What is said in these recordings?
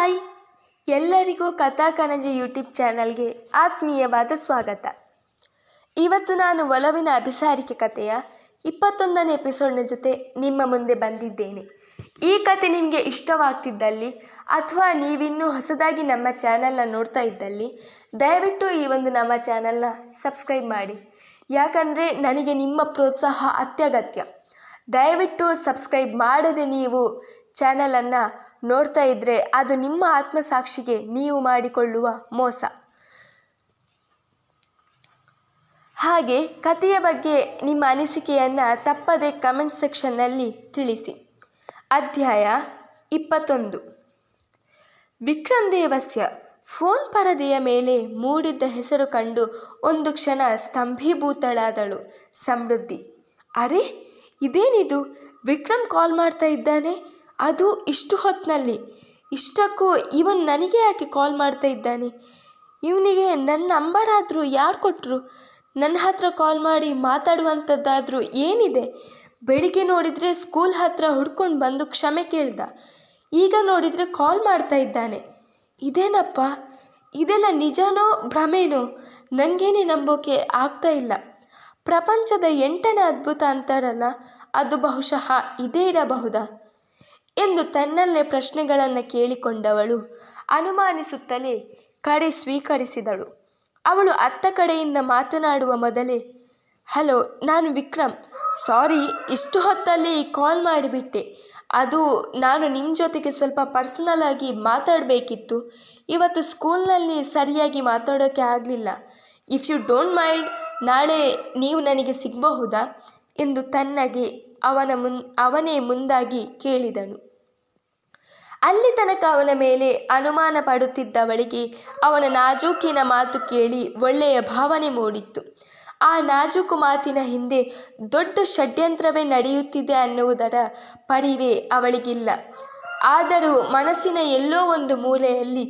Hi. ಎಲ್ಲರಿಗೂ ಕಥಾ ಕಣಜ ಯೂಟ್ಯೂಬ್ ಚಾನಲ್ಗೆ ಆತ್ಮೀಯವಾದ ಸ್ವಾಗತ. ಇವತ್ತು ನಾನು ಒಲವಿನ ಅಭಿಸಾರಿಕೆ ಕಥೆಯ ಇಪ್ಪತ್ತೊಂದನೇ ಎಪಿಸೋಡ್ನ ಜೊತೆ ನಿಮ್ಮ ಮುಂದೆ ಬಂದಿದ್ದೇನೆ. ಈ ಕತೆ ನಿಮಗೆ ಇಷ್ಟವಾಗ್ತಿದ್ದಲ್ಲಿ ಅಥವಾ ನೀವಿನ್ನೂ ಹೊಸದಾಗಿ ನಮ್ಮ ಚಾನಲ್ನ ನೋಡ್ತಾ ಇದ್ದಲ್ಲಿ, ದಯವಿಟ್ಟು ಈ ಒಂದು ನಮ್ಮ ಚಾನಲ್ನ ಸಬ್ಸ್ಕ್ರೈಬ್ ಮಾಡಿ. ಯಾಕಂದರೆ ನನಗೆ ನಿಮ್ಮ ಪ್ರೋತ್ಸಾಹ ಅತ್ಯಗತ್ಯ. ದಯವಿಟ್ಟು ಸಬ್ಸ್ಕ್ರೈಬ್ ಮಾಡದೆ ನೀವು ಚಾನಲನ್ನು ನೋಡ್ತಾ ಇದ್ದರೆ ಅದು ನಿಮ್ಮ ಆತ್ಮಸಾಕ್ಷಿಗೆ ನೀವು ಮಾಡಿಕೊಳ್ಳುವ ಮೋಸ. ಹಾಗೆ ಕಥೆಯ ಬಗ್ಗೆ ನಿಮ್ಮ ಅನಿಸಿಕೆಯನ್ನು ತಪ್ಪದೆ ಕಮೆಂಟ್ ಸೆಕ್ಷನ್ನಲ್ಲಿ ತಿಳಿಸಿ. ಅಧ್ಯಾಯ ಇಪ್ಪತ್ತೊಂದು. ವಿಕ್ರಮ್ ದೇವಸ್ಯ ಫೋನ್ ಪರದೆಯ ಮೇಲೆ ಮೂಡಿದ್ದ ಹೆಸರು ಕಂಡು ಒಂದು ಕ್ಷಣ ಸ್ತಂಭೀಭೂತಳಾದಳು ಸಮೃದ್ಧಿ. ಅರೆ, ಇದೇನಿದು? ವಿಕ್ರಮ್ ಕಾಲ್ ಮಾಡ್ತಾ ಇದ್ದಾನೆ? ಅದು ಇಷ್ಟು ಹೊತ್ತಿನಲ್ಲಿ ಇಷ್ಟಕ್ಕೂ ಇವನು ನನಗೆ ಯಾಕೆ ಕಾಲ್ ಮಾಡ್ತಾ ಇದ್ದಾನೆ? ಇವನಿಗೆ ನನ್ನ ನಂಬರ್ ಆದರೂ ಯಾರು ಕೊಟ್ಟರು ನನ್ನ ಹತ್ರ ಕಾಲ್ ಮಾಡಿ ಮಾತಾಡುವಂಥದ್ದಾದರೂ ಏನಿದೆ? ಬೆಳಿಗ್ಗೆ ನೋಡಿದರೆ ಸ್ಕೂಲ್ ಹತ್ರ ಹುಡ್ಕೊಂಡು ಬಂದು ಕ್ಷಮೆ ಕೇಳ್ದ. ಈಗ ನೋಡಿದರೆ ಕಾಲ್ ಮಾಡ್ತಾ ಇದ್ದಾನೆ. ಇದೇನಪ್ಪ? ಇದೆಲ್ಲ ನಿಜನೋ ಭ್ರಮೇನೋ? ನನಗೇನೆ ನಂಬೋಕೆ ಆಗ್ತಾ ಇಲ್ಲ. ಪ್ರಪಂಚದ ಎಂಟನೇ ಅದ್ಭುತ ಅಂತಾರಲ್ಲ, ಅದು ಬಹುಶಃ ಇದೇ ಇರಬಹುದಾ? ಎಂದು ತನ್ನಲ್ಲೇ ಪ್ರಶ್ನೆಗಳನ್ನು ಕೇಳಿಕೊಂಡವಳು. ಅನುಮಾನಿಸುತ್ತಲೇ ಕರೆ ಸ್ವೀಕರಿಸಿದಳು. ಅವಳು ಅತ್ತ ಕಡೆಯಿಂದ ಮಾತನಾಡುವ ಮೊದಲೇ, ಹಲೋ, ನಾನು ವಿಕ್ರಮ್. ಸಾರಿ, ಇಷ್ಟು ಹೊತ್ತಲ್ಲಿ ಕಾಲ್ ಮಾಡಿಬಿಟ್ಟೆ. ಅದು ನಾನು ನಿಮ್ಮ ಜೊತೆಗೆ ಸ್ವಲ್ಪ ಪರ್ಸನಲ್ ಆಗಿ ಮಾತಾಡಬೇಕಿತ್ತು. ಇವತ್ತು ಸ್ಕೂಲ್ನಲ್ಲಿ ಸರಿಯಾಗಿ ಮಾತಾಡೋಕ್ಕೆ ಆಗಲಿಲ್ಲ. ಇಫ್ ಯು ಡೋಂಟ್ ಮೈಂಡ್, ನಾಳೆ ನೀವು ನನಗೆ ಸಿಗಬಹುದಾ? ಎಂದು ತನ್ನಗೆ ಅವನ ಮುನ್, ಅವನೇ ಮುಂದಾಗಿ ಕೇಳಿದನು. ಅಲ್ಲಿ ತನಕ ಅವನ ಮೇಲೆ ಅನುಮಾನ ಪಡುತ್ತಿದ್ದವಳಿಗೆ ಅವನ ನಾಜೂಕಿನ ಮಾತು ಕೇಳಿ ಒಳ್ಳೆಯ ಭಾವನೆ ಮೂಡಿತ್ತು. ಆ ನಾಜೂಕು ಮಾತಿನ ಹಿಂದೆ ದೊಡ್ಡ ಷಡ್ಯಂತ್ರವೇ ನಡೆಯುತ್ತಿದೆ ಅನ್ನುವುದರ ಪರಿವೇ ಅವಳಿಗಿಲ್ಲ. ಆದರೂ ಮನಸ್ಸಿನ ಎಲ್ಲೋ ಒಂದು ಮೂಲೆಯಲ್ಲಿ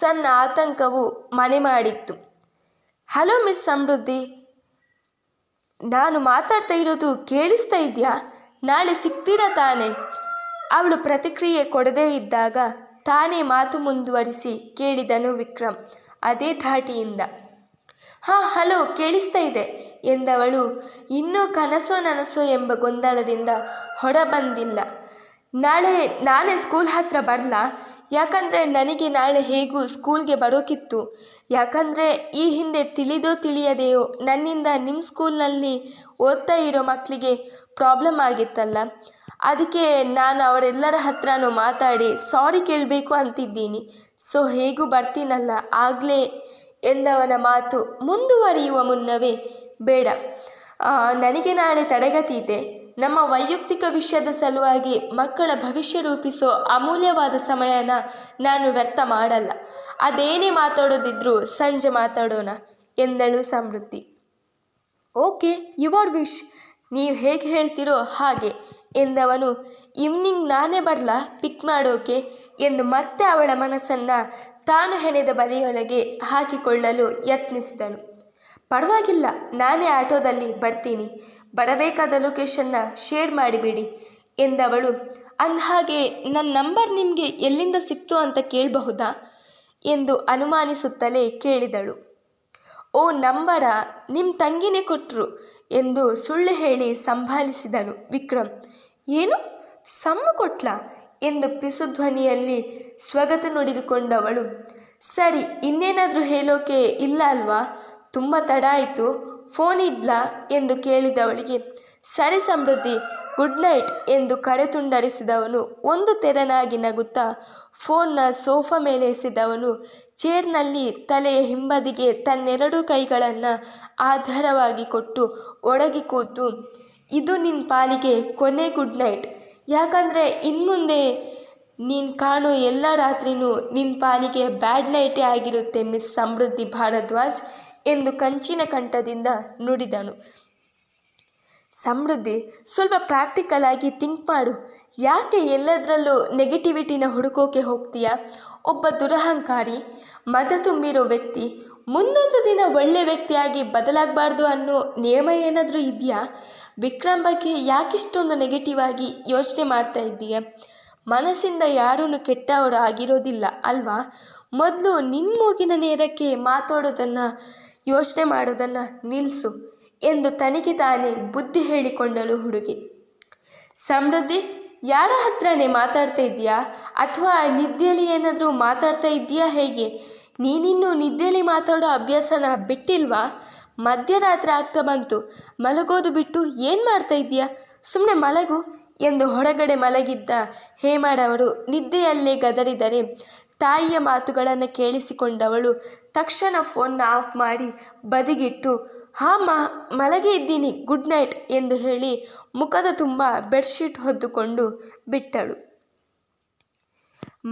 ಸಣ್ಣ ಆತಂಕವು ಮನೆ ಮಾಡಿತ್ತು. ಹಲೋ ಮಿಸ್ ಸಮೃದ್ಧಿ, ನಾನು ಮಾತಾಡ್ತಾ ಇರೋದು ಕೇಳಿಸ್ತಾ ಇದೆಯಾ? ನಾಳೆ ಸಿಗ್ತೀರಾ ತಾನೆ? ಅವಳು ಪ್ರತಿಕ್ರಿಯೆ ಕೊಡದೇ ಇದ್ದಾಗ ತಾನೇ ಮಾತು ಮುಂದುವರಿಸಿ ಕೇಳಿದನು ವಿಕ್ರಮ್ ಅದೇ ಧಾಟಿಯಿಂದ. ಹಾಂ, ಹಲೋ, ಕೇಳಿಸ್ತಾ ಇದೆ ಎಂದವಳು, ಇನ್ನೂ ಕನಸೋ ನನಸೋ ಎಂಬ ಗೊಂದಲದಿಂದ ಹೊರಬಂದಿಲ್ಲ. ನಾಳೆ ನಾನೇ ಸ್ಕೂಲ್ ಹತ್ರ ಬರಲ? ಯಾಕಂದರೆ ನನಗೆ ನಾಳೆ ಹೇಗೂ ಸ್ಕೂಲ್ಗೆ ಬರೋಕಿತ್ತು. ಯಾಕಂದರೆ ಈ ಹಿಂದೆ ತಿಳಿದೋ ತಿಳಿಯದೆಯೋ ನನ್ನಿಂದ ನಿಮ್ಮ ಸ್ಕೂಲ್ನಲ್ಲಿ ಓದ್ತಾ ಇರೋ ಮಕ್ಕಳಿಗೆ ಪ್ರಾಬ್ಲಮ್ ಆಗಿತ್ತಲ್ಲ. ಅದಕ್ಕೆ ನಾನು ಅವರೆಲ್ಲರ ಹತ್ರನೂ ಮಾತಾಡಿ ಸಾರಿ ಕೇಳಬೇಕು ಅಂತಿದ್ದೀನಿ. ಸೊ ಹೇಗೂ ಬರ್ತೀನಲ್ಲ? ಆಗಲೇ, ಎಂದವನ ಮಾತು ಮುಂದುವರಿಯುವ ಮುನ್ನವೇ, ಬೇಡ. ನನಗೆ ನಾಳೆ ತಡಗತಿ ಇದೆ. ನಮ್ಮ ವೈಯಕ್ತಿಕ ವಿಷಯದ ಸಲುವಾಗಿ ಮಕ್ಕಳ ಭವಿಷ್ಯ ರೂಪಿಸೋ ಅಮೂಲ್ಯವಾದ ಸಮಯನ ನಾನು ವ್ಯರ್ಥ ಮಾಡಲ್ಲ. ಅದೇನೇ ಮಾತಾಡೋದಿದ್ರೂ ಸಂಜೆ ಮಾತಾಡೋಣ, ಎಂದಳು ಸಮೃದ್ಧಿ. ಓಕೆ ಯುವರ್ ವಿಶ್ ನೀವು ಹೇಗೆ ಹೇಳ್ತೀರೋ ಹಾಗೆ ಎಂದವನು, ಇವ್ನಿಂಗ್ ನಾನೇ ಬರಲಾ? ಪಿಕ್ ಮಾಡೋಕೆ? ಎಂದು ಮತ್ತೆ ಅವಳ ಮನಸ್ಸನ್ನು ತಾನು ಹೆಣೆದ ಬದಿಯೊಳಗೆ ಹಾಕಿಕೊಳ್ಳಲು ಯತ್ನಿಸಿದನು. ಪರವಾಗಿಲ್ಲ, ನಾನೇ ಆಟೋದಲ್ಲಿ ಬರ್ತೀನಿ. ಬರಬೇಕಾದ ಲೊಕೇಶನ್ನ ಶೇರ್ ಮಾಡಿಬಿಡಿ, ಎಂದವಳು. ಅಂದಹಾಗೆ ನನ್ನ ನಂಬರ್ ನಿಮಗೆ ಎಲ್ಲಿಂದ ಸಿಕ್ತು ಅಂತ ಕೇಳಬಹುದಾ? ಎಂದು ಅನುಮಾನಿಸುತ್ತಲೇ ಕೇಳಿದಳು. ಓ, ನಂಬರ? ನಿಮ್ಮ ತಂಗಿನೇ ಕೊಟ್ಟರು ಎಂದು ಸುಳ್ಳು ಹೇಳಿ ಸಂಭಾಲಿಸಿದನು ವಿಕ್ರಮ್. ಏನು? ಸಮ್ಮ ಕೊಟ್ಲ? ಎಂದು ಪಿಸುಧ್ವನಿಯಲ್ಲಿ ಸ್ವಗತ ನುಡಿದುಕೊಂಡವಳು. ಸರಿ, ಇನ್ನೇನಾದರೂ ಹೇಳೋಕೆ ಇಲ್ಲ ಅಲ್ವಾ? ತುಂಬ ತಡ ಆಯಿತು, ಫೋನ್ ಇದ್ಲಾ ಎಂದು ಕೇಳಿದವಳಿಗೆ. ಸರಿ ಸಮೃದ್ಧಿ, ಗುಡ್ ನೈಟ್ ಎಂದು ಕಡೆತುಂಡರಿಸಿದವನು ಒಂದು ತೆರನಾಗಿ ನಗುತ್ತಾ, ಫೋನ್ನ ಸೋಫಾ ಮೇಲೆ ಎಸೆದವನು. ಚೇರ್ನಲ್ಲಿ ತಲೆಯ ಹಿಂಬದಿಗೆ ತನ್ನೆರಡು ಕೈಗಳನ್ನು ಆಧಾರವಾಗಿ ಕೊಟ್ಟು ಒಡಗಿ ಕೂತು, ಇದು ನಿನ್ನ ಪಾಲಿಗೆ ಕೊನೆ ಗುಡ್ ನೈಟ್ ಯಾಕಂದರೆ ಇನ್ಮುಂದೆ ನೀನು ಕಾಣೋ ಎಲ್ಲ ರಾತ್ರಿನೂ ನಿನ್ನ ಪಾಲಿಗೆ ಬ್ಯಾಡ್ ನೈಟೇ ಆಗಿರುತ್ತೆ ಮಿಸ್ ಸಮೃದ್ಧಿ ಭಾರದ್ವಾಜ್, ಎಂದು ಕಂಚಿನ ಕಂಠದಿಂದ ನುಡಿದನು. ಸಮೃದ್ಧಿ, ಸ್ವಲ್ಪ ಪ್ರಾಕ್ಟಿಕಲ್ ಆಗಿ ಥಿಂಕ್ ಮಾಡು. ಯಾಕೆ ಎಲ್ಲದರಲ್ಲೂ ನೆಗೆಟಿವಿಟಿನ ಹುಡುಕೋಕೆ ಹೋಗ್ತೀಯ? ಒಬ್ಬ ದುರಹಂಕಾರಿ, ಮದ ತುಂಬಿರೋ ವ್ಯಕ್ತಿ, ಮುಂದೊಂದು ದಿನ ಒಳ್ಳೆ ವ್ಯಕ್ತಿಯಾಗಿ ಬದಲಾಗಬಾರ್ದು ಅನ್ನೋ ನಿಯಮ ಏನಾದರೂ ಇದೆಯಾ? ವಿಕ್ರಮ್ ಬಗ್ಗೆ ಯಾಕಿಷ್ಟೊಂದು ನೆಗೆಟಿವ್ ಆಗಿ ಯೋಚನೆ ಮಾಡ್ತಾ ಇದ್ದೀಯ? ಮನಸ್ಸಿಂದ ಯಾರೂ ಕೆಟ್ಟವರು ಆಗಿರೋದಿಲ್ಲ ಅಲ್ವಾ? ಮೊದಲು ನಿನ್ನ ಮೂಗಿನ ನೇರಕ್ಕೆ ಮಾತಾಡೋದನ್ನು, ಯೋಚನೆ ಮಾಡೋದನ್ನು ನಿಲ್ಲಿಸು ಎಂದು ತನಗೆ ತಾನೇ ಬುದ್ಧಿ ಹೇಳಿಕೊಂಡಳು ಹುಡುಗಿ. ಸಮೃದ್ಧಿ ಯಾರ ಹತ್ರನೇ ಮಾತಾಡ್ತಾ ಇದ್ದೀಯಾ? ಅಥವಾ ನಿದ್ದೆಯಲ್ಲಿ ಏನಾದರೂ ಮಾತಾಡ್ತಾ ಇದ್ದೀಯಾ ಹೇಗೆ? ನೀನಿನ್ನೂ ನಿದ್ದೆಯಲ್ಲಿ ಮಾತಾಡೋ ಅಭ್ಯಾಸನ ಬಿಟ್ಟಿಲ್ವಾ? ಮಧ್ಯರಾತ್ರಿ ಆಗ್ತಾ ಬಂತು. ಮಲಗೋದು ಬಿಟ್ಟು ಏನು ಮಾಡ್ತಾ ಇದ್ದೀಯಾ? ಸುಮ್ಮನೆ ಮಲಗು ಎಂದು ಹೊರಗಡೆ ಮಲಗಿದ್ದ ಹೇಮಾಡವರು ನಿದ್ದೆಯಲ್ಲೇ ಗದರಿದರೆ ತಾಯಿಯ ಮಾತುಗಳನ್ನು ಕೇಳಿಸಿಕೊಂಡವಳು ತಕ್ಷಣ ಫೋನ್ನ ಆಫ್ ಮಾಡಿ ಬದಿಗಿಟ್ಟು ಹಾಂ ಮಾ, ಮಲಗಿ ಇದ್ದೀನಿ, ಗುಡ್ ನೈಟ್ ಎಂದು ಹೇಳಿ ಮುಖದ ತುಂಬ ಬೆಡ್ಶೀಟ್ ಹೊದ್ದುಕೊಂಡು ಬಿಟ್ಟಳು.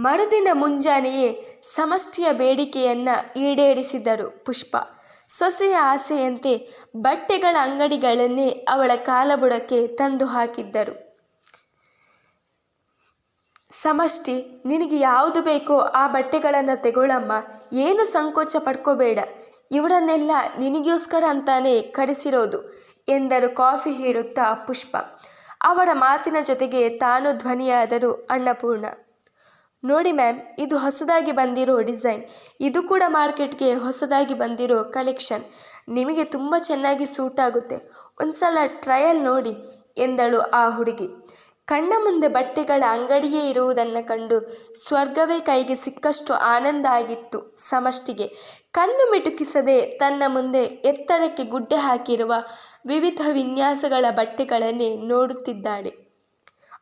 ಮರುದಿನ ಮುಂಜಾನೆಯೇ ಸಮಷ್ಟಿಯ ಬೇಡಿಕೆಯನ್ನು ಈಡೇರಿಸಿದರು ಪುಷ್ಪ. ಸೊಸೆಯ ಆಸೆಯಂತೆ ಬಟ್ಟೆಗಳ ಅಂಗಡಿಗಳನ್ನೇ ಅವಳ ಕಾಲಬುಡಕ್ಕೆ ತಂದು ಹಾಕಿದ್ದರು. ಸಮಷ್ಟಿ, ನಿನಗೆ ಯಾವುದು ಬೇಕೋ ಆ ಬಟ್ಟೆಗಳನ್ನು ತೆಗೊಳ್ಳಮ್ಮ ಏನು ಸಂಕೋಚ ಪಡ್ಕೋಬೇಡ. ಇವರನ್ನೆಲ್ಲ ನಿನಗೋಸ್ಕರ ಅಂತಾನೆ ಕರೆಸಿರೋದು ಎಂದರು ಕಾಫಿ ಹೀರುತ್ತಾ ಪುಷ್ಪ. ಅವರ ಮಾತಿನ ಜೊತೆಗೆ ತಾನು ಧ್ವನಿಯಾದರು ಅನ್ನಪೂರ್ಣ. ನೋಡಿ ಮ್ಯಾಮ್, ಇದು ಹೊಸದಾಗಿ ಬಂದಿರೋ ಡಿಸೈನ್. ಇದು ಕೂಡ ಮಾರ್ಕೆಟ್ಗೆ ಹೊಸದಾಗಿ ಬಂದಿರೋ ಕಲೆಕ್ಷನ್. ನಿಮಗೆ ತುಂಬ ಚೆನ್ನಾಗಿ ಸೂಟ್ ಆಗುತ್ತೆ. ಒಂದು ಸಲ ಟ್ರಯಲ್ ನೋಡಿ ಎಂದಳು ಆ ಹುಡುಗಿ. ಕಣ್ಣ ಮುಂದೆ ಬಟ್ಟೆಗಳ ಅಂಗಡಿಯೇ ಇರುವುದನ್ನು ಕಂಡು ಸ್ವರ್ಗವೇ ಕೈಗೆ ಸಿಕ್ಕಷ್ಟು ಆನಂದ ಆಗಿತ್ತು ಸಮಷ್ಟಿಗೆ. ಕಣ್ಣು ಮಿಟುಕಿಸದೆ ತನ್ನ ಮುಂದೆ ಎತ್ತರಕ್ಕೆ ಗುಡ್ಡೆ ಹಾಕಿರುವ ವಿವಿಧ ವಿನ್ಯಾಸಗಳ ಬಟ್ಟೆಗಳನ್ನೇ ನೋಡುತ್ತಿದ್ದಾಳೆ.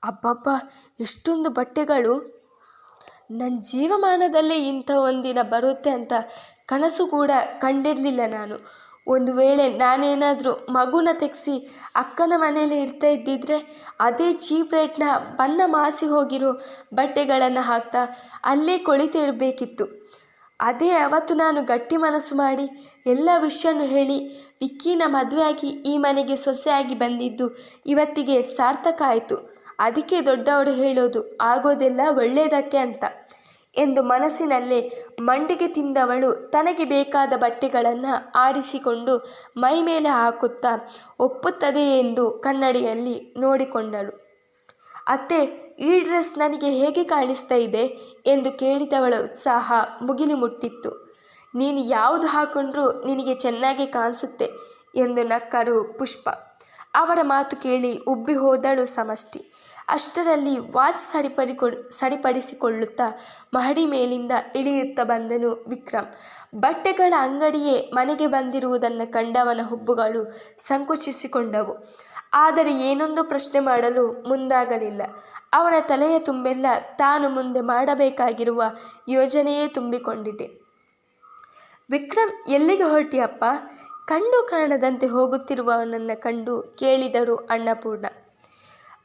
ಅಬ್ಬಬ್ಬ, ಎಷ್ಟೊಂದು ಬಟ್ಟೆಗಳು! ನನ್ನ ಜೀವಮಾನದಲ್ಲೇ ಇಂಥ ಒಂದಿನ ಬರುತ್ತೆ ಅಂತ ಕನಸು ಕೂಡ ಕಂಡಿರಲಿಲ್ಲ ನಾನು. ಒಂದು ವೇಳೆ ನಾನೇನಾದರೂ ಮಗುನ ತೆಗೆಸಿ ಅಕ್ಕನ ಮನೇಲಿ ಇಡ್ತಾ ಇದ್ದಿದ್ರೆ ಅದೇ ಚೀಪ್ ರೇಟ್ನ ಬಣ್ಣ ಮಾಸಿ ಹೋಗಿರೋ ಬಟ್ಟೆಗಳನ್ನು ಹಾಕ್ತಾ ಅಲ್ಲೇ ಇರಬೇಕಿತ್ತು. ಅದೇ ಅವತ್ತು ನಾನು ಗಟ್ಟಿ ಮನಸ್ಸು ಮಾಡಿ ಎಲ್ಲ ವಿಷಯನೂ ಹೇಳಿ ವಿಕ್ಕಿನ ಮದುವೆಯಾಗಿ ಈ ಮನೆಗೆ ಸೊಸೆಯಾಗಿ ಬಂದಿದ್ದು ಇವತ್ತಿಗೆ ಸಾರ್ಥಕ ಆಯಿತು. ಅದಕ್ಕೆ ದೊಡ್ಡವರು ಹೇಳೋದು ಆಗೋದೆಲ್ಲ ಒಳ್ಳೆಯದಕ್ಕೆ ಅಂತ. ಎಂದು ಮನಸ್ಸಿನಲ್ಲೇ ಮಂಡಿಗೆ ತಿಂದವಳು ತನಗೆ ಬೇಕಾದ ಬಟ್ಟೆಗಳನ್ನು ಆಡಿಸಿಕೊಂಡು ಮೈ ಮೇಲೆ ಹಾಕುತ್ತಾ ಒಪ್ಪುತ್ತದೆ ಎಂದು ಕನ್ನಡಿಯಲ್ಲಿ ನೋಡಿಕೊಂಡಳು. ಅತ್ತೆ, ಈ ಡ್ರೆಸ್ ನನಗೆ ಹೇಗೆ ಕಾಣಿಸ್ತಾ ಇದೆ? ಎಂದು ಕೇಳಿದವಳ ಉತ್ಸಾಹ ಮುಗಿಲು ಮುಟ್ಟಿತ್ತು ನೀನು ಯಾವುದು ಹಾಕೊಂಡ್ರೂ ನಿನಗೆ ಚೆನ್ನಾಗಿ ಕಾಣಿಸುತ್ತೆ, ಎಂದು ನಕ್ಕರು ಪುಷ್ಪ. ಅವರ ಮಾತು ಕೇಳಿ ಉಬ್ಬಿ ಹೋದಳು ಸಮಷ್ಟಿ. ಅಷ್ಟರಲ್ಲಿ ವಾಚ್ ಸರಿಪಡಿಕೊ ಸರಿಪಡಿಸಿಕೊಳ್ಳುತ್ತಾ ಮಹಡಿ ಮೇಲಿಂದ ಇಳಿಯುತ್ತಾ ಬಂದನು ವಿಕ್ರಮ್. ಬಟ್ಟೆಗಳ ಅಂಗಡಿಯೇ ಮನೆಗೆ ಬಂದಿರುವುದನ್ನು ಕಂಡವನ ಹುಬ್ಬುಗಳು ಸಂಕುಚಿಸಿಕೊಂಡವು. ಆದರೆ ಏನೊಂದು ಪ್ರಶ್ನೆ ಮಾಡಲು ಮುಂದಾಗಲಿಲ್ಲ. ಅವನ ತಲೆಯ ತುಂಬೆಲ್ಲ ತಾನು ಮುಂದೆ ಮಾಡಬೇಕಾಗಿರುವ ಯೋಜನೆಯೇ ತುಂಬಿಕೊಂಡಿದೆ. ವಿಕ್ರಮ್, ಎಲ್ಲಿಗೆ ಹೊರಟಿಯಪ್ಪ? ಕಂಡು ಕಾಣದಂತೆ ಹೋಗುತ್ತಿರುವವನನ್ನು ಕಂಡು ಕೇಳಿದರು ಅನ್ನಪೂರ್ಣ.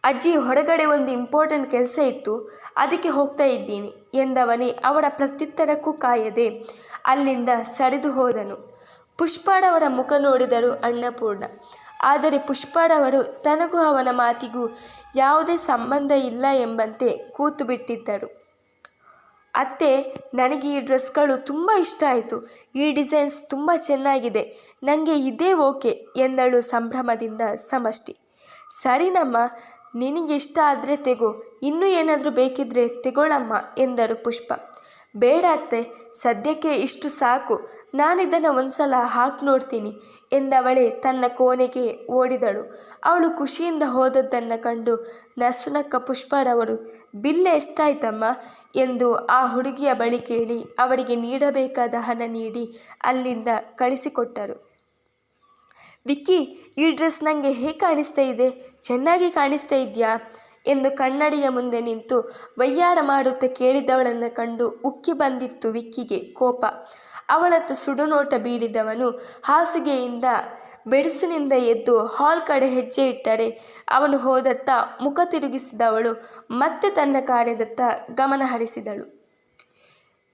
ಅಜ್ಜಿ ಹೊರಗಡೆ ಒಂದು ಇಂಪಾರ್ಟೆಂಟ್ ಕೆಲಸ ಇತ್ತು, ಅದಕ್ಕೆ ಹೋಗ್ತಾ ಇದ್ದೀನಿ ಎಂದವನೇ ಅವರ ಪ್ರತ್ಯುತ್ತರಕ್ಕೂ ಕಾಯದೆ ಅಲ್ಲಿಂದ ಸರಿದು ಹೋದನು. ಪುಷ್ಪಾಡವರ ಮುಖ ನೋಡಿದರು ಅನ್ನಪೂರ್ಣ. ಆದರೆ ಪುಷ್ಪಾಡವರು ತನಗೂ ಅವನ ಮಾತಿಗೂ ಯಾವುದೇ ಸಂಬಂಧ ಇಲ್ಲ ಎಂಬಂತೆ ಕೂತು ಬಿಟ್ಟಿದ್ದರು. ಅತ್ತೆ, ನನಗೆ ಈ ಡ್ರೆಸ್ಗಳು ತುಂಬ ಇಷ್ಟ ಆಯಿತು. ಈ ಡಿಸೈನ್ಸ್ ತುಂಬ ಚೆನ್ನಾಗಿದೆ. ನನಗೆ ಇದೇ ಓಕೆ ಎಂದಳು ಸಂಭ್ರಮದಿಂದ ಸಮಷ್ಟಿ. ಸರಿನಮ್ಮ ಇಷ್ಟ ಆದರೆ ತೆಗೋ, ಇನ್ನೂ ಏನಾದರೂ ಬೇಕಿದ್ರೆ ತೆಗೊಳಮ್ಮ, ಎಂದರು ಪುಷ್ಪ. ಬೇಡ ಅತ್ತೆ, ಸದ್ಯಕ್ಕೆ ಇಷ್ಟು ಸಾಕು, ನಾನಿದನ್ನು ಒಂದ್ಸಲ ಹಾಕಿ ನೋಡ್ತೀನಿ, ಎಂದವಳೆ ತನ್ನ ಕೋಣೆಗೆ ಓಡಿದಳು. ಅವಳು ಖುಷಿಯಿಂದ ಹೋದದ್ದನ್ನು ಕಂಡು ನಸುನಕ್ಕ ಪುಷ್ಪರವರು ಬಿಲ್ ಎಷ್ಟಾಯ್ತಮ್ಮ? ಎಂದು ಆ ಹುಡುಗಿಯ ಬಳಿ ಕೇಳಿ ಅವಳಿಗೆ ನೀಡಬೇಕಾದ ಹಣ ನೀಡಿ ಅಲ್ಲಿಂದ ಕಳಿಸಿಕೊಟ್ಟರು. ವಿಕ್ಕಿ, ಈ ಡ್ರೆಸ್ ನನಗೆ ಹೇಗೆ ಕಾಣಿಸ್ತಾ ಇದೆ? ಚೆನ್ನಾಗಿ ಕಾಣಿಸ್ತಾ ಇದೆಯಾ? ಎಂದು ಕನ್ನಡಿಯ ಮುಂದೆ ನಿಂತು ವಯ್ಯಾರ ಮಾಡುತ್ತಾ ಕೇಳಿದವಳನ್ನು ಕಂಡು ಉಕ್ಕಿ ಬಂದಿತ್ತು ವಿಕ್ಕಿಗೆ ಕೋಪ. ಅವಳತ್ತ ಸುಡುನೋಟ ಬೀಡಿದವನು ಹಾಸಿಗೆಯಿಂದ ಬೆಡಸಿನಿಂದ ಎದ್ದು ಹಾಲ್ ಕಡೆ ಹೆಜ್ಜೆ ಇಟ್ಟರೆ ಅವನು ಹೋದತ್ತ ಮುಖ ತಿರುಗಿಸಿದವಳು ಮತ್ತೆ ತನ್ನ ಕಾರ್ಯದತ್ತ ಗಮನ ಹರಿಸಿದಳು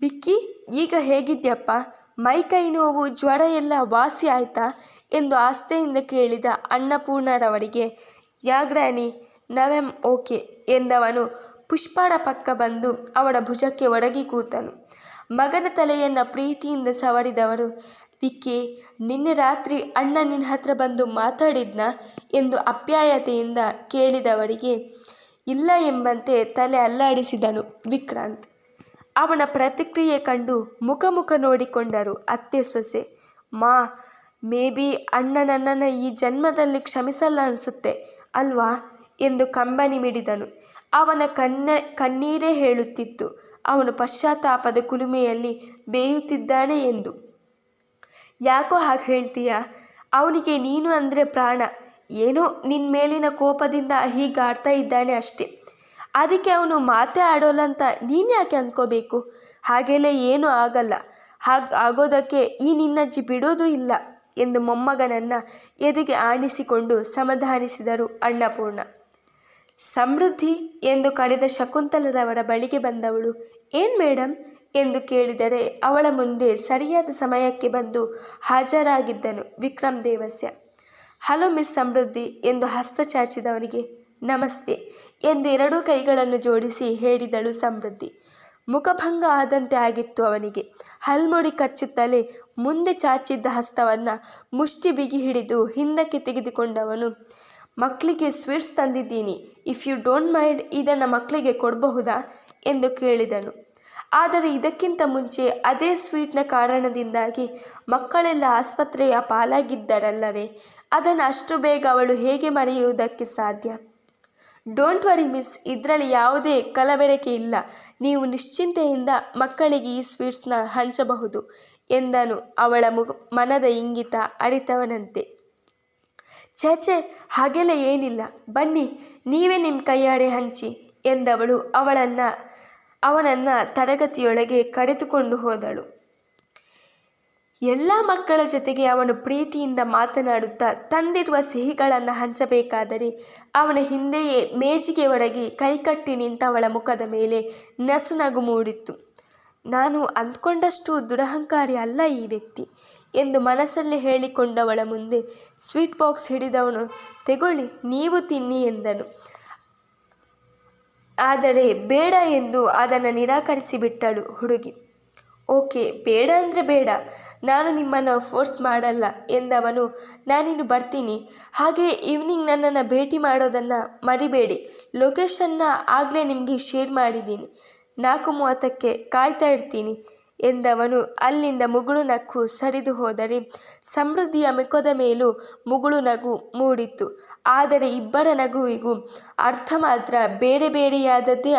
ವಿಕ್ಕಿ, ಈಗ ಹೇಗಿದ್ಯಪ್ಪ? ಮೈ ಕೈ ನೋವು, ಜ್ವರ ಎಲ್ಲ ವಾಸಿ ಆಯ್ತಾ? ಎಂದು ಆಸ್ತೆಯಿಂದ ಕೇಳಿದ ಅನ್ನಪೂರ್ಣರವರಿಗೆ, ಯಾಗ್ರಾಣಿ, ನವೆಂ ಓಕೆ ಎಂದವನು ಪುಷ್ಪಾಡ ಪಕ್ಕ ಬಂದು ಅವಳ ಭುಜಕ್ಕೆ ಒಡಗಿ ಕೂತನು. ಮಗನ ತಲೆಯನ್ನು ಪ್ರೀತಿಯಿಂದ ಸವರಿದವರು, ವಿಕ್ಕಿ, ನಿನ್ನೆ ರಾತ್ರಿ ಅಣ್ಣ ನಿನ್ನ ಹತ್ರ ಬಂದು ಮಾತಾಡಿದ್ನ? ಎಂದು ಅಪ್ಯಾಯತೆಯಿಂದ ಕೇಳಿದವರಿಗೆ, ಇಲ್ಲ ಎಂಬಂತೆ ತಲೆ ಅಲ್ಲಾಡಿಸಿದನು ವಿಕ್ರಾಂತ್. ಅವನ ಪ್ರತಿಕ್ರಿಯೆ ಕಂಡು ಮುಖ ಮುಖ ನೋಡಿಕೊಂಡರು ಅತ್ತೆ ಸೊಸೆ. ಮಾ, ಮೇ ಬಿ ಅಣ್ಣ ನನ್ನನ್ನು ಈ ಜನ್ಮದಲ್ಲಿ ಕ್ಷಮಿಸಲ್ಲ ಅನಿಸುತ್ತೆ, ಅಲ್ವಾ? ಎಂದು ಕಂಬನಿ ಮಿಡಿದನು. ಅವನ ಕನ್ನ, ಕಣ್ಣೀರೇ ಹೇಳುತ್ತಿತ್ತು. ಅವನು ಪಶ್ಚಾತ್ತಾಪದ ಕುಲುಮೆಯಲ್ಲಿ ಬೇಯುತ್ತಿದ್ದಾನೆ ಎಂದು. ಯಾಕೋ ಹಾಗೆ ಹೇಳ್ತೀಯ? ಅವನಿಗೆ ನೀನು ಅಂದರೆ ಪ್ರಾಣ. ಏನೋ ನಿನ್ನ ಮೇಲಿನ ಕೋಪದಿಂದ ಹೀಗಾಡ್ತಾ ಇದ್ದಾನೆ ಅಷ್ಟೆ. ಅದಕ್ಕೆ ಅವನು ಮಾತೇ ಆಡೋಲ್ಲ ಅಂತ ನೀನು ಯಾಕೆ ಅಂದ್ಕೋಬೇಕು? ಹಾಗೆಲ್ಲ ಏನೂ ಆಗಲ್ಲ. ಹಾಗೆ ಆಗೋದಕ್ಕೆ ಈ ನಿನ್ನಜ್ಜಿ ಬಿಡೋದು ಇಲ್ಲ ಎಂದು ಮೊಮ್ಮಗನನ್ನು ಎದೆಗೆ ಆಣಿಸಿಕೊಂಡು ಸಮಾಧಾನಿಸಿದರು ಅಣ್ಣಪೂರ್ಣ ಸಮೃದ್ಧಿ ಎಂದು ಕರೆದ ಶಕುಂತಲರವರ ಬಳಿಗೆ ಬಂದವಳು, ಏನು ಮೇಡಮ್ ಎಂದು ಕೇಳಿದರೆ ಅವಳ ಮುಂದೆ ಸರಿಯಾದ ಸಮಯಕ್ಕೆ ಬಂದು ಹಾಜರಾಗಿದ್ದನು ವಿಕ್ರಮ್ ದೇವಸ್ಯ. ಹಲೋ ಮಿಸ್ ಸಮೃದ್ಧಿ ಎಂದು ಹಸ್ತ ಚಾಚಿದವನಿಗೆ ನಮಸ್ತೆ. ಎಂದು ಎರಡೂ ಕೈಗಳನ್ನು ಜೋಡಿಸಿ ಹೇಳಿದಳು ಸಮೃದ್ಧಿ. ಮುಖಭಂಗ ಆದಂತೆ ಆಗಿತ್ತು ಅವನಿಗೆ. ಹಲ್ಮುಡಿ ಕಚ್ಚುತ್ತಲೇ ಮುಂದೆ ಚಾಚಿದ್ದ ಹಸ್ತವನ್ನು ಮುಷ್ಟಿ ಬಿಗಿ ಹಿಡಿದು ಹಿಂದಕ್ಕೆ ತೆಗೆದುಕೊಂಡವನು ಮಕ್ಕಳಿಗೆ ಸ್ವೀಟ್ಸ್ ತಂದಿದ್ದೀನಿ. ಇಫ್ ಯು ಡೋಂಟ್ ಮೈಂಡ್ ಇದನ್ನು ಮಕ್ಕಳಿಗೆ ಕೊಡಬಹುದಾ? ಎಂದು ಕೇಳಿದನು. ಆದರೆ ಇದಕ್ಕಿಂತ ಮುಂಚೆ ಅದೇ ಸ್ವೀಟ್ನ ಕಾರಣದಿಂದಾಗಿ ಮಕ್ಕಳೆಲ್ಲ ಆಸ್ಪತ್ರೆಯ ಪಾಲಾಗಿದ್ದರಲ್ಲವೇ, ಅದನ್ನು ಅಷ್ಟು ಬೇಗ ಅವಳು ಹೇಗೆ ಮರೆಯುವುದಕ್ಕೆ ಸಾಧ್ಯ? ಡೋಂಟ್ ವರಿ ಮಿಸ್ ಇದರಲ್ಲಿ ಯಾವುದೇ ಕಲಬೆರಕೆ ಇಲ್ಲ. ನೀವು ನಿಶ್ಚಿಂತೆಯಿಂದ ಮಕ್ಕಳಿಗೆ ಈ ಸ್ವೀಟ್ಸ್ನ ಹಂಚಬಹುದು ಎಂದನು ಅವಳ ಮುಗ ಮನದ ಇಂಗಿತ ಅರಿತವನಂತೆ. ಛೇ ಹಾಗೆಲ್ಲ ಏನಿಲ್ಲ. ಬನ್ನಿ, ನೀವೇ ನಿಮ್ಮ ಕೈಯಾಡೆ ಹಂಚಿ ಎಂದವಳು ಅವಳನ್ನು, ಅವನನ್ನು ತರಗತಿಯೊಳಗೆ ಕರೆದುಕೊಂಡು ಹೋದಳು. ಎಲ್ಲ ಮಕ್ಕಳ ಜೊತೆಗೆ ಅವನು ಪ್ರೀತಿಯಿಂದ ಮಾತನಾಡುತ್ತಾ ತಂದಿರುವ ಸಿಹಿಗಳನ್ನು ಹಂಚಬೇಕಾದರೆ ಅವನ ಹಿಂದೆಯೇ ಮೇಜಿಗೆ ಒಡಗಿ ಕೈಕಟ್ಟಿ ನಿಂತವಳ ಮುಖದ ಮೇಲೆ ನಸುನಗು ಮೂಡಿತ್ತು. ನಾನು ಅಂದ್ಕೊಂಡಷ್ಟು ದುರಹಂಕಾರಿ ಅಲ್ಲ ಈ ವ್ಯಕ್ತಿ ಎಂದು ಮನಸ್ಸಲ್ಲಿ ಹೇಳಿಕೊಂಡವಳ ಮುಂದೆ ಸ್ವೀಟ್ ಬಾಕ್ಸ್ ಹಿಡಿದವನು, ತೆಗೊಳ್ಳಿ, ನೀವು ತಿನ್ನಿ ಎಂದನು. ಆದರೆ ಬೇಡ ಎಂದು ಅದನ್ನು ನಿರಾಕರಿಸಿಬಿಟ್ಟಳು ಹುಡುಗಿ. ಓಕೆ, ಬೇಡ ಅಂದರೆ ಬೇಡ. ನಾನು ನಿಮ್ಮನ್ನು ಫೋರ್ಸ್ ಮಾಡಲ್ಲ ಎಂದವನು, ನಾನಿನ್ನು ಬರ್ತೀನಿ. ಹಾಗೆ ಈವ್ನಿಂಗ್ ನನ್ನನ್ನು ಭೇಟಿ ಮಾಡೋದನ್ನು ಮರಿಬೇಡಿ. ಲೊಕೇಶನ್ನ ಆಗಲೇ ನಿಮಗೆ ಶೇರ್ ಮಾಡಿದ್ದೀನಿ. ನಾಲ್ಕು ಮೂವತ್ತಕ್ಕೆ ಕಾಯ್ತಾ ಇರ್ತೀನಿ ಎಂದವನು, ಅಲ್ಲಿಂದ ಮುಗುಳು ನಕ್ಕು ಸರಿದು ಹೋದರೆ ಸಮೃದ್ಧಿಯ ಮುಖದ ಮೇಲೂ ಮುಗುಳು ನಗು ಮೂಡಿತ್ತು. ಆದರೆ ಇಬ್ಬರ ನಗುವಿಗೂ ಅರ್ಥ ಮಾತ್ರ ಬೇರೆ ಬೇರೆಯಾದದ್ದೇ